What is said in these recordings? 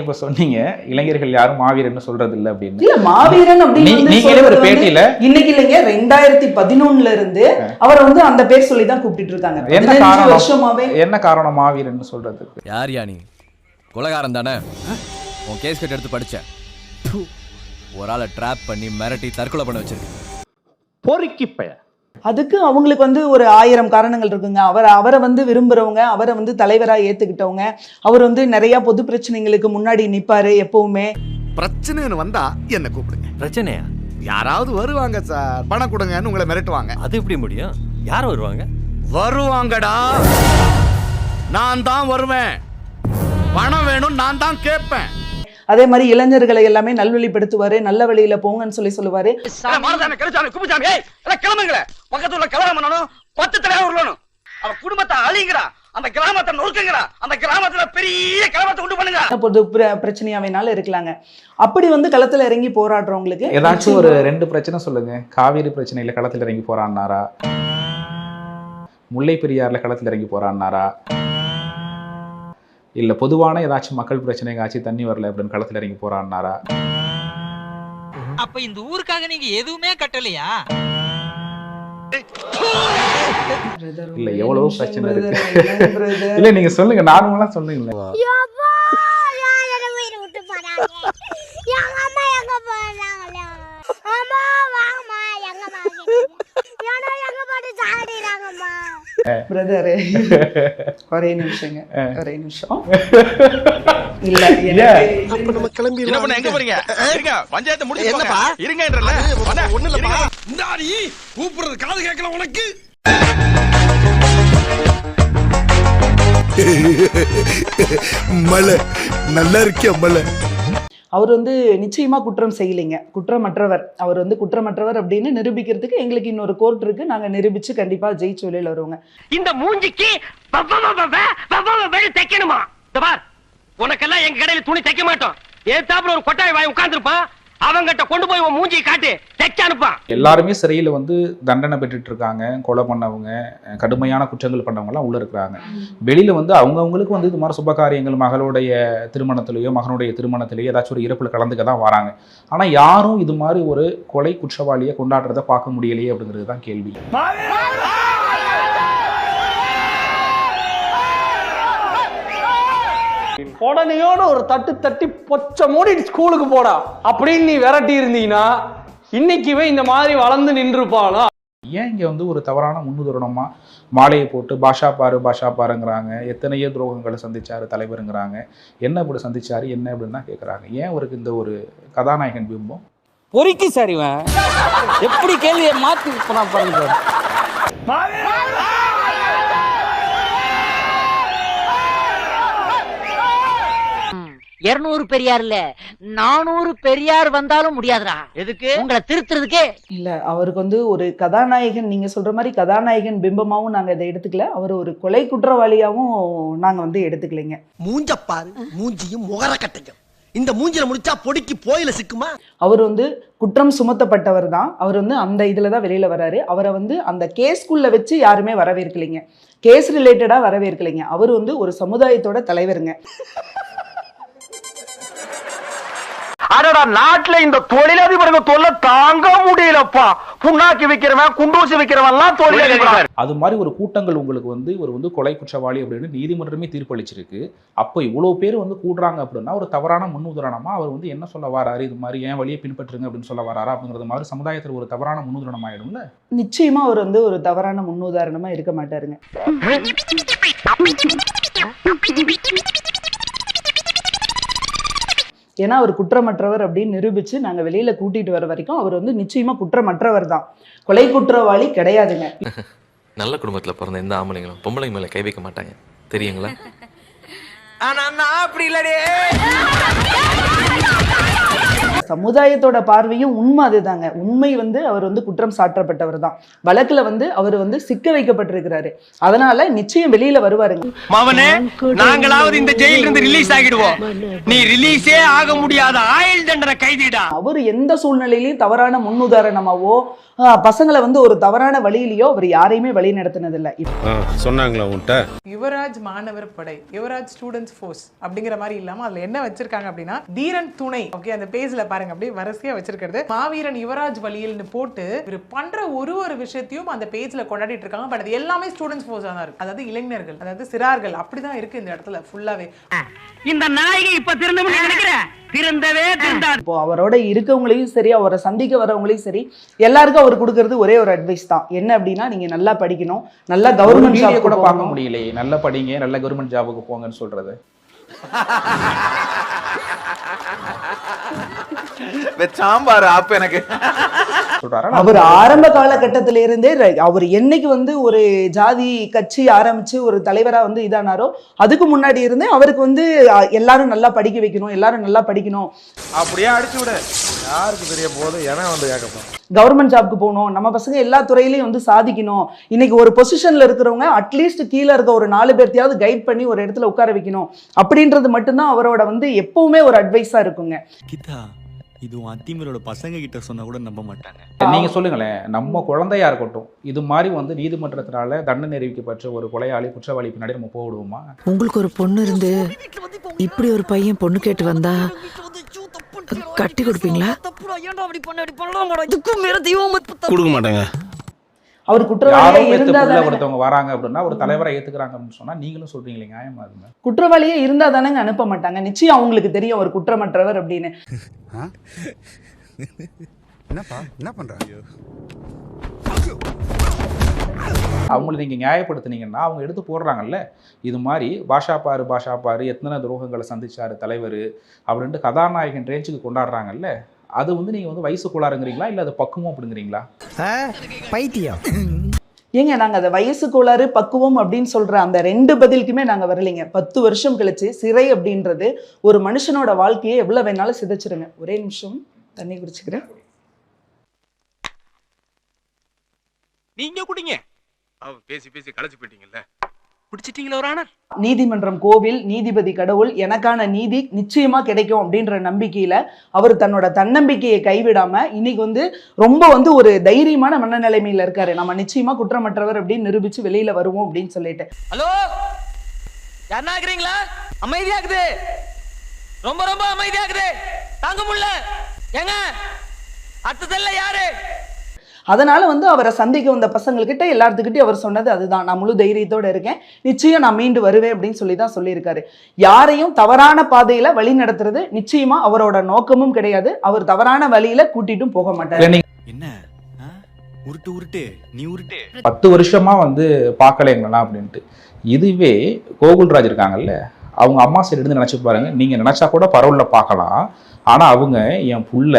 இப்ப சொன்னீங்க இளைஞர்கள் யாரும் மாவீரன்னு சொல்றது இல்ல அப்படின்னு. இல்ல மாவீரன் அப்படின்னு ஒரு சொல்றது பேட்டியில இன்னைக்கு இல்லைங்க ரெண்டாயிரத்தி பதினொன்னுல இருந்து அவரை வந்து அந்த பேர் சொல்லி தான் கூப்பிட்டு இருக்காங்க. என்ன காரணம்? வருஷமாவே என்ன காரணம் மாவீரன்னு சொல்றதுக்கு? யார் யா நீ? கொலகாரன் தானே? உன் கேஸ் கட் எடுத்து படிச்சேன். ஒரு ஆளை ட்ராப் பண்ணி மிரட்டி தற்கொலை பண்ண வச்சிருக்கேன் பொறுக்கி பய அதுக்கு அவங்களுக்கு வந்து ஒரு ஆயிரம் காரணங்கள் இருக்குங்க. அவர் அவரை வந்து விரும்புறவங்க அவரை வந்து தலைவரா ஏத்துக்கிட்டவங்க அவர் வந்து நிறைய பொது பிரச்சனைகளுக்கு முன்னாடி நிப்பாரு எப்பவுமே. பிரச்சனைன்னு வந்தா என்ன கூப்பிடுங்க? பிரச்சனையா? யாராவது வருவாங்க சார். பணம் கொடுங்கன்னு உங்களை மிரட்டுவாங்க. அது எப்படி முடியும்? யார் வருவாங்க? வருவாங்கடா. நான் தான் வருவேன். பணம் வேணும் நான் தான் கேட்பேன். அதே மாதிரி இளைஞர்களை எல்லாமே நல்வழிப்படுத்துவாரு நல்ல வழியில போங்கன்னு சொல்லி சொல்லுவாரு. பக்கத்துல கலவரம் பண்ணணும் பத்து தலைவர் உருளணும். அவன் குடும்பத்தை அழிங்கிறா அந்த கிராமத்தை நொறுக்குங்கிறா அந்த கிராமத்துல பெரிய கிராமத்தை உண்டு பண்ணுங்க பொது பிர- பிரச்சனையா வேணாலும் இருக்கலாங்க அப்படி வந்து களத்துல இறங்கி போராடுறவங்களுக்கு ஏதாச்சும் ஒரு ரெண்டு பிரச்சனை சொல்லுங்க. காவிரி பிரச்சனையில களத்தில் இறங்கி போறான்னாரா முல்லை பெரியார்ல களத்தில் இறங்கி போறான்னாரா இல்ல பொதுவான ஏதாச்சும் மக்கள் பிரச்சனைக்கு ஆச்சு தண்ணி வரல அப்படின்னு களத்தில் இறங்கி போறான்னாரா? அப்ப இந்த ஊருக்காக நீங்க எதுவுமே கட்டலையா? இல்ல, எவ்வளவோ பிரச்சனை இருக்கு. இல்ல நீங்க சொல்லுங்க நார்மலா சொல்லுங்களேன் விட்டு போறாங்க? எங்க அம்மா எங்க போறாங்களோ? அம்மா வாங்கம்மா எங்கம்மா ஏன்னா எங்க போட்டு சாடிடுறாங்கம்மா brother, ஒரே நிமிஷங்க ஒரே நிமிஷம். இல்ல? எனக்கு நம்ம கிளம்பி என்ன பண்ண எங்க போறீங்க? இருங்க பஞ்சாயத்து முடிச்சு என்னப்பா? இருங்கன்றல. ஒண்ணு இல்லப்பா. இந்தாடி கூப்பிடுறது காது கேட்கல உனக்கு. மலை நல்லா இருக்கியா மலை அவர் வந்து நிச்சயமா குற்றம் செய்யலைங்க. குற்றமற்றவர். அவர் வந்து குற்றமற்றவர் அப்படின்னு நிரூபிக்கிறதுக்கு எங்களுக்கு இன்னொரு கோர்ட் இருக்கு. நாங்க நிரூபிச்சு கண்டிப்பா ஜெயிச்சு வருவோங்க. இந்த மூஞ்சிக்கு தைக்கணுமா? உனக்கெல்லாம் எங்க கடையில துணி தைக்க மாட்டோம். ஏத்தாப்புல ஒரு கொட்டாய் வாய் உட்கார்ந்துருப்பான். அவங்கிட்ட கொண்டு போய் உன் மூஞ்சியை காட்டு தைக்க அனுப்பான். எல்லாருமே சிறையில் வந்து தண்டனை பெற்றுட்டு இருக்காங்க கொலை பண்ணவங்க கடுமையான குற்றங்கள் பண்ணவங்கலாம் உள்ள இருக்கிறாங்க. வெளியில வந்து அவங்கவுங்களுக்கு வந்து இது மாதிரி சுப காரியங்கள் மகளுடைய திருமணத்திலேயோ மகனுடைய திருமணத்திலேயோ ஏதாச்சும் ஒரு இறப்புல கலந்துக்க தான் வராங்க. ஆனா யாரும் இது மாதிரி ஒரு கொலை குற்றவாளியை கொண்டாடுறத பார்க்க முடியலையே அப்படிங்கிறது தான் கேள்வி. உடனையோட ஒரு தட்டு தட்டி பொச்ச மூடி ஸ்கூலுக்கு போடா. அப்படின்னு நீ விரட்டி இருந்தீங்கன்னா இன்னைக்குவே இந்த மாதிரி வளர்ந்து நின்றுப்பானா ஏன் இங்க வந்து ஒரு தவறான முன்னுதாரணமா மாலையை போட்டு பாஷா பாரு பாஷா பாருங்கிறாங்க. எத்தனையோ துரோகங்களை சந்திச்சாரு தலைவருங்கிறாங்க. என்ன இப்படி சந்திச்சாரு என்ன அப்படின்னு தான் கேட்குறாங்க ஏன் அவருக்கு இந்த ஒரு கதாநாயகன் பிம்பம்? பொறுக்கி சார் இவன். எப்படி கேள்வியை மாத்தி இப்ப நான் பாருங்க இருநூறு பெரியார் இல்ல நானூறு பெரியார் வந்தாலும் முடியாதுடா. எதுக்கு? உங்களை திருத்துறதுக்கே. இல்ல அவருக்கு வந்து ஒரு கதாநாயகன் நீங்க சொல்ற மாதிரி கதாநாயகன் பிம்பமாவும் நாங்க இதை எடுத்துக்கல. அவர் ஒரு கொலை குற்றவாளியாவும் நாங்க வந்து எடுத்துக்கலைங்க. மூஞ்ச பாரு மூஞ்சியும் முகர கட்டையும் இந்த மூஞ்சில முடிச்சா பொடிக்கு போயில சிக்குமா? அவர் வந்து குற்றம் சுமத்தப்பட்டவர் தான். அவர் வந்து அந்த இதுல தான் வெளியில வராரு. அவரை வந்து அந்த கேஸ்குள்ள வச்சு யாருமே வரவேற்கலைங்க. கேஸ் ரிலேட்டடா வரவேற்கலைங்க. அவர் வந்து ஒரு சமுதாயத்தோட தலைவருங்க. அடடா நாட்டுல இந்த தொழிலதிபருங்க தொல்லை தாங்க முடியலப்பா. புண்ணாக்கி விக்கிறவன் குண்டூசி விக்கிறவன் எல்லாம் தொழிலதிபர் அது மாதிரி ஒரு கூட்டங்கள் உங்களுக்கு வந்து ஒரு வந்து கொலை குற்றவாளி அப்படின்னு நீதிமன்றமே தீர்ப்பளிச்சிருக்கு. அப்போ இவ்வளோ பேர் வந்து கூடுறாங்க அப்படின்னா ஒரு தவறான முன்னுதாரணமா அவர் வந்து என்ன சொல்ல வராரு? இது மாதிரி ஏன் வழியை பின்பற்றுங்க அப்படின்னு சொல்ல வராரா? அப்படிங்கிறது மாதிரி சமுதாயத்தில் ஒரு தவறான முன்னுதாரணம் ஆயிடும்ல? நிச்சயமா அவர் வந்து ஒரு தவறான முன்னுதாரணமா இருக்க மாட்டாருங்க. ஏன்னா அவர் குற்றமற்றவர் அப்படின்னு நிரூபிச்சு நாங்க வெளியில கூட்டிட்டு வர வரைக்கும் அவர் வந்து நிச்சயமா குற்றமற்றவர் தான். கொலை குற்றவாளி கிடையாதுங்க. நல்ல குடும்பத்துல பிறந்த எந்த ஆம்பளைங்களும் பொம்பளைங்க மேல கை வைக்க மாட்டாங்க. தெரியுங்களா? ஆனா நான் அப்படி இல்லடே. சமுதாயத்தோட பார்வையும் உண்மை அதுதாங்க. உண்மை வந்து அவர் வந்து குற்றம் சாட்டப்பட்டவர் தான். வழக்குல வந்து அவர் வந்து சிக்க வைக்கப்பட்டிருக்கிறாரு. அதனால நிச்சயம் வெளியில வருவாருங்க. மவனே நாங்களாவது இந்த ஜெயில இருந்து ரிலீஸ் ஆகிடுவோம் நீ ரிலீஸே ஆக முடியாத ஆயுள் தண்டனை கைதிடா. அவர் எந்த சூழ்நிலையிலையும் தவறான முன்னுதாரணமாவோ பசங்களை வந்து ஒரு தவறான வழியிலையோ அவர் யாரையுமே வழி நடத்தினதில்லை. சொன்னாங்களா உன்கிட்ட யுவராஜ் மாணவர் படை யுவராஜ் ஸ்டூடெண்ட்ஸ் ஃபோர்ஸ் அப்படிங்கிற மாதிரி இல்லாம அதுல என்ன வச்சிருக்காங்க அப்படின்னா தீரன் துணை. ஓகே அந்த பேஜ்ல பாருங்க அப்படியே வரிசையா வச்சிருக்கிறது. மாவீரன் யுவராஜ் வழியில்னு போட்டு இவர் பண்ற ஒரு ஒரு விஷயத்தையும் அந்த பேஜ்ல கொண்டாடிட்டு இருக்காங்க. பட் அது எல்லாமே ஸ்டூடெண்ட்ஸ் ஃபோர்ஸா தான் இருக்கு. அதாவது இளைஞர்கள் அதாவது சிறார்கள் அப்படிதான் இருக்கு இந்த இடத்துல ஃபுல்லாவே இந்த நாயகி இப்ப திருந்தம் நினைக்கிறேன் திருந்தவே திருந்தாது. இப்போ அவரோட இருக்கவங்களையும் சரி அவரை சந்திக்க வரவங்களையும் சரி எல்லாருக்கும் அவர் கொடுக்கறது ஒரே ஒரு அட்வைஸ் தான். என்ன அப்படின்னா நீங்க நல்லா படிக்கணும் நல்லா கவர்மெண்ட் ஜாப் கூட பார்க்க முடியலையே. நல்ல படிங்க நல்ல கவர்மெண்ட் ஜாபுக்கு போங்கன்னு சொல்றது. சாம்பார் அப்ப எனக்கு. அவர் ஆரம்ப காலகட்டத்தில இருந்தே அவர் என்னைக்கு வந்து ஒரு ஜாதி கட்சி ஆரம்பிச்சு ஒரு தலைவரா வந்து இதானாரோ அதுக்கு முன்னாடி இருந்தே அவருக்கு வந்து எல்லாரும் நல்லா படிக்க வைக்கணும் எல்லாரும் நல்லா படிக்கணும். அப்படியே அடிச்சு விடு. யாருக்கு தெரிய போகுது எவன் வந்து கேட்கப்போம் கவர்மெண்ட் ஜாப்க்கு போகணும். நம்ம பசங்க எல்லா துறையிலையும் வந்து சாதிக்கணும். இன்னைக்கு ஒரு பொசிஷன்ல இருக்கிறவங்க அட்லீஸ்ட் கீழே இருக்க ஒரு நாலு பேர்த்தையாவது கைட் பண்ணி ஒரு இடத்துல உட்கார வைக்கணும். அப்படின்றது மட்டும்தான் அவரோட வந்து எப்பவுமே ஒரு அட்வைஸா இருக்குங்க. கீதா இது உன் அத்திமரோட பசங்க கிட்ட சொன்னா கூட நம்ப மாட்டாங்க. நீங்க சொல்லுங்களேன் நம்ம குழந்தையா இருக்கட்டும் இது மாதிரி வந்து நீதிமன்றத்தினால தண்டனை அறிவிக்கப்பட்ட ஒரு கொலையாளி குற்றவாளி பின்னாடி நம்ம போடுவோமா உங்களுக்கு ஒரு பொண்ணு இருந்து இப்படி ஒரு பையன் பொண்ணு கேட்டு வந்தா கட்டி கொடுப்பீங்களா? கொடுக்க மாட்டாங்க. அவர் குற்றவாளியா இருந்தா ஒருத்தவங்க வராங்க அப்படின்னா ஒரு தலைவரை ஏத்துக்கிறாங்க அப்படின்னு சொன்னா நீங்களும் சொல்றீங்களே நியாயமா அதுங்க குற்றவாளியே இருந்தா தானேங்க அனுப்ப மாட்டாங்க. நிச்சயம் அவங்களுக்கு தெரியும் அவர் குற்றமற்றவர் அப்படின்னு. என்னப்பா? என்ன பண்ற? அவங்களை நீங்க நியாயப்படுத்துனீங்கன்னா அவங்க எடுத்து போடுறாங்கல்ல? இது மாதிரி பாஷா பாரு பாஷா பாரு எத்தனை துரோகங்களை சந்திச்சாரு தலைவர் அப்படின்ட்டு கதாநாயகன் ரேஞ்சுக்கு கொண்டாடுறாங்கல்ல? அது வந்து நீங்க வந்து வயசு கோளாறுங்கிறீங்களா? இல்ல அது பக்குவம் அப்படிங்கிறீங்களா? பைத்தியம். ஏங்க நாங்க அதை வயசு கோளாறு பக்குவம் அப்படின்னு சொல்ற அந்த ரெண்டு பதிலுக்குமே நாங்க வரலைங்க. பத்து வருஷம் கழிச்சு சிறை அப்படின்றது ஒரு மனுஷனோட வாழ்க்கையை எவ்வளவு வேணாலும் சிதைச்சிருங்க. ஒரே நிமிஷம் தண்ணி குடிச்சுக்கிறேன். நீங்க குடிங்க. பேசி பேசி களைச்சு போயிட்டீங்கல்ல? குடிச்சிட்டீங்களா ஒரு ஆனர் நீதிமன்றம் கோவில் நீதிபதி கடவுள் எனக்கான நீதி நிச்சயமா கிடைக்கும் அப்படின்ற நம்பிக்கையில அவர் தன்னோட தன்னம்பிக்கையை கைவிடாம இன்னைக்கு வந்து ரொம்ப வந்து ஒரு தைரியமான மனநிலைமையில இருக்காரு. நம்ம நிச்சயமா குற்றமற்றவர் அப்படின்னு நிரூபிச்சு வெளியில வருவோம் அப்படின்னு சொல்லிட்டு. ஹலோ? யாருன்னா இருக்கிறீங்களா? அமைதியாக்குது ரொம்ப ரொம்ப அமைதியாக்குது தாங்க முடியல. ஏங்க? அடுத்ததல்ல யாரு? அதனால வந்து அவரை சந்திக்க வந்த பசங்கள்கிட்ட எல்லாத்துக்கிட்டையும் அவர் சொன்னது அதுதான். நான் முழு தைரியத்தோட இருக்கேன். நிச்சயம் நான் மீண்டு வருவேன் அப்படின்னு சொல்லி தான் சொல்லியிருக்காரு. யாரையும் தவறான பாதையில வழி நடத்துறது நிச்சயமா அவரோட நோக்கமும் கிடையாது. அவர் தவறான வழியில கூட்டிட்டும் போக மாட்டார். என்ன? உருட்டு உருட்டு. நீ உருட்டு. பத்து வருஷமா வந்து பார்க்கல எங்களெல்லாம் அப்படின்ட்டு. இதுவே கோகுல்ராஜ் இருக்காங்கல்ல அவங்க அம்மா சைடு இருந்து நினைச்சு பாருங்க. நீங்க நினைச்சா கூட பரவல்ல பார்க்கலாம். ஆனா அவங்க என் புள்ள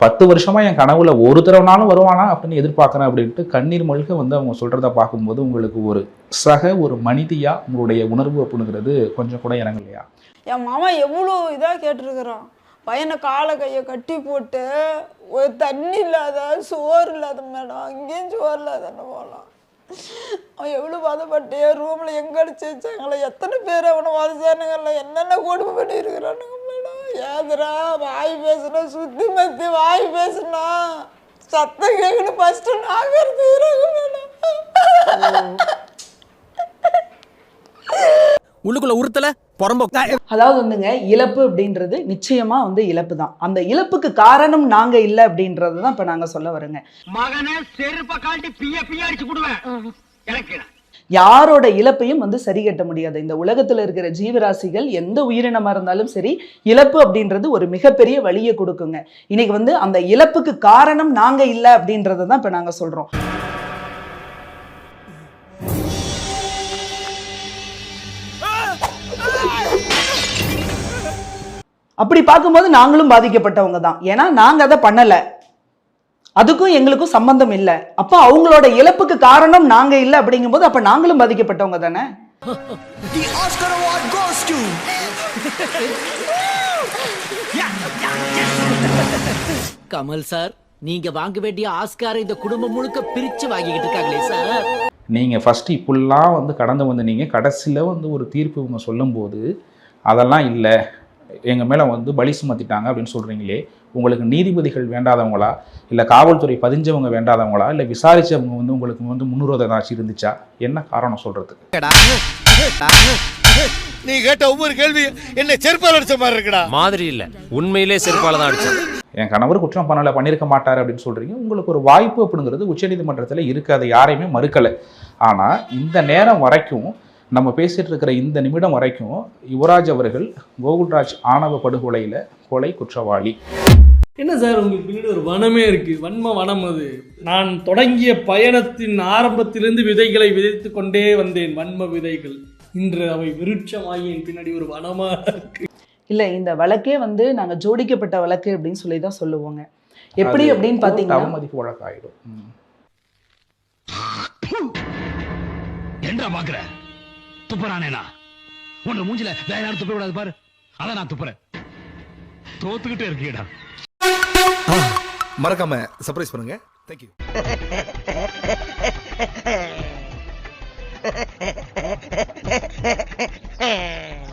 பத்து வருஷமா என் கனவுல ஒரு தடவைனாலும் வருவானா அப்படின்னு எதிர்பார்க்குறேன் அப்படின்ட்டு கண்ணீர் மல்க வந்து அவங்க சொல்றத பார்க்கும்போது உங்களுக்கு ஒரு சக ஒரு மனிதியா உங்களுடைய உணர்வு அப்படிங்கிறது கொஞ்சம் கூட இறங்கலையா? என் மாமா எவ்வளோ இதாக கேட்டிருக்கிறான். பையனை காலை கையை கட்டி போட்டு ஒரு தண்ணி இல்லாத சோறு இல்லாத மேடம். அங்கேயும் சோறு இல்லாதன்னு போகலாம். அவன் எவ்வளோ பாதப்பட்டு ரூமில் எங்கே அடிச்சு வச்சாங்களே எத்தனை பேர் அவனை வாதிச்சானுங்கல்ல என்னென்ன கொடுமை பண்ணியிருக்கிறானுங்க மேடம்? ஏதுடா வாய் பேசுனா சுத்தி மத்தி வாய் பேசுனா? சத்தம் கேட்கணும் ஃபஸ்ட்டு நாகர்த்து உள்ளுக்குள்ள உறுத்தல புறம்போ அதாவது வந்துங்க இழப்பு அப்படின்றது நிச்சயமா வந்து இழப்பு தான் அந்த இழப்புக்கு காரணம் நாங்க இல்லை அப்படின்றது தான் இப்ப நாங்க சொல்ல வரோங்க மகனை செருப்ப காட்டி பிய பிய அடிச்சு விடுவேன் எனக்கு யாரோட இழப்பையும் வந்து சரி கட்ட முடியாது. இந்த உலகத்தில் இருக்கிற ஜீவராசிகள் எந்த உயிரினமாக இருந்தாலும் சரி இழப்பு அப்படின்றது ஒரு மிகப்பெரிய வழியை கொடுக்குங்க. இன்னைக்கு வந்து அந்த இழப்புக்கு காரணம் நாங்கள் இல்லை அப்படின்றத தான் இப்போ நாங்கள் சொல்கிறோம் அப்படி பார்க்கும்போது நாங்களும் பாதிக்கப்பட்டவங்க தான். ஏன்னா நாங்கள் அதை பண்ணலை. அதுக்கும் எங்களுக்கும் சம்பந்தம் இல்லை. அப்போ அவங்களோட இழப்புக்கு காரணம் நாங்க இல்லை அப்படிங்கும்போது அப்ப நாங்களும் பாதிக்கப்பட்டவங்க தானே? கமல் சார் நீங்க வாங்க வேண்டிய ஆஸ்காரை இந்த குடும்பம் முழுக்க பிரிச்சு வாங்கிக்கிட்டு இருக்காங்களே சார். நீங்கள் ஃபஸ்ட்டு இப்படிலாம் வந்து கடந்து வந்து நீங்கள் கடைசியில் வந்து ஒரு தீர்ப்பு இவங்க சொல்லும்போது அதெல்லாம் இல்லை. எங்கள் மேலே வந்து பலி சுமத்திட்டாங்க அப்படின்னு சொல்கிறீங்களே உங்களுக்கு நீதிபதிகள் வேண்டாதவங்களா? இல்லை காவல்துறை பதிஞ்சவங்க வேண்டாதவங்களா? இல்லை விசாரிச்சவங்க வந்து உங்களுக்கு வந்து முன்னுரோதம் ஏதாச்சும் இருந்துச்சா? என்ன காரணம் சொல்கிறதுக்கு நீ கேட்ட ஒவ்வொரு கேள்வி என்ன செருப்பால் அடிச்ச மாதிரி இருக்குடா. மாதிரி இல்ல. உண்மையிலே செருப்பால தான் அடிச்சது. என் கணவர் குற்றம் பண்ணலை பண்ணியிருக்க மாட்டார் அப்படின்னு சொல்கிறீங்க உங்களுக்கு ஒரு வாய்ப்பு அப்படிங்கிறது உச்சநீதிமன்றத்தில் இருக்குது அதை யாரையுமே மறுக்கலை. ஆனால் இந்த நேரம் வரைக்கும் நம்ம பேசிட்டு இருக்கிற இந்த நிமிடம் வரைக்கும் யுவராஜ் அவர்கள் கோகுல்ராஜ் ஆணவ படுகொலையில் கொலை குற்றவாளி. என்ன சார் உங்களுக்கு பின்னாடி ஒரு வனமே இருக்கு? வன்ம வனம் அது. நான் தொடங்கிய பயணத்தின் ஆரம்பத்திலிருந்து விதைகளை விதைத்து கொண்டே வந்தேன் வன்ம விதைகள். இன்று அவை விருட்சமாகி என் பின்னாடி ஒரு வனமா இருக்கு. இல்ல இந்த வழக்கே வந்து நாங்க ஜோடிக்கப்பட்ட வழக்கு அப்படின்னு சொல்லி தான் சொல்லுவோங்க எப்படி அப்படின்னு பாத்தீங்கன்னா அவமதிப்பு வழக்காயிடும். என்ன பாக்குற? துப்புறானேனா? உன்னை மூஞ்சில வேற யாரும் துப்ப விடாது பாரு. அதான் நான் துப்புறேன். தோத்துக்கிட்டே இருக்கீடா மறக்காம சர்ப்ரைஸ் பண்ணுங்க. Thank you Hehehehe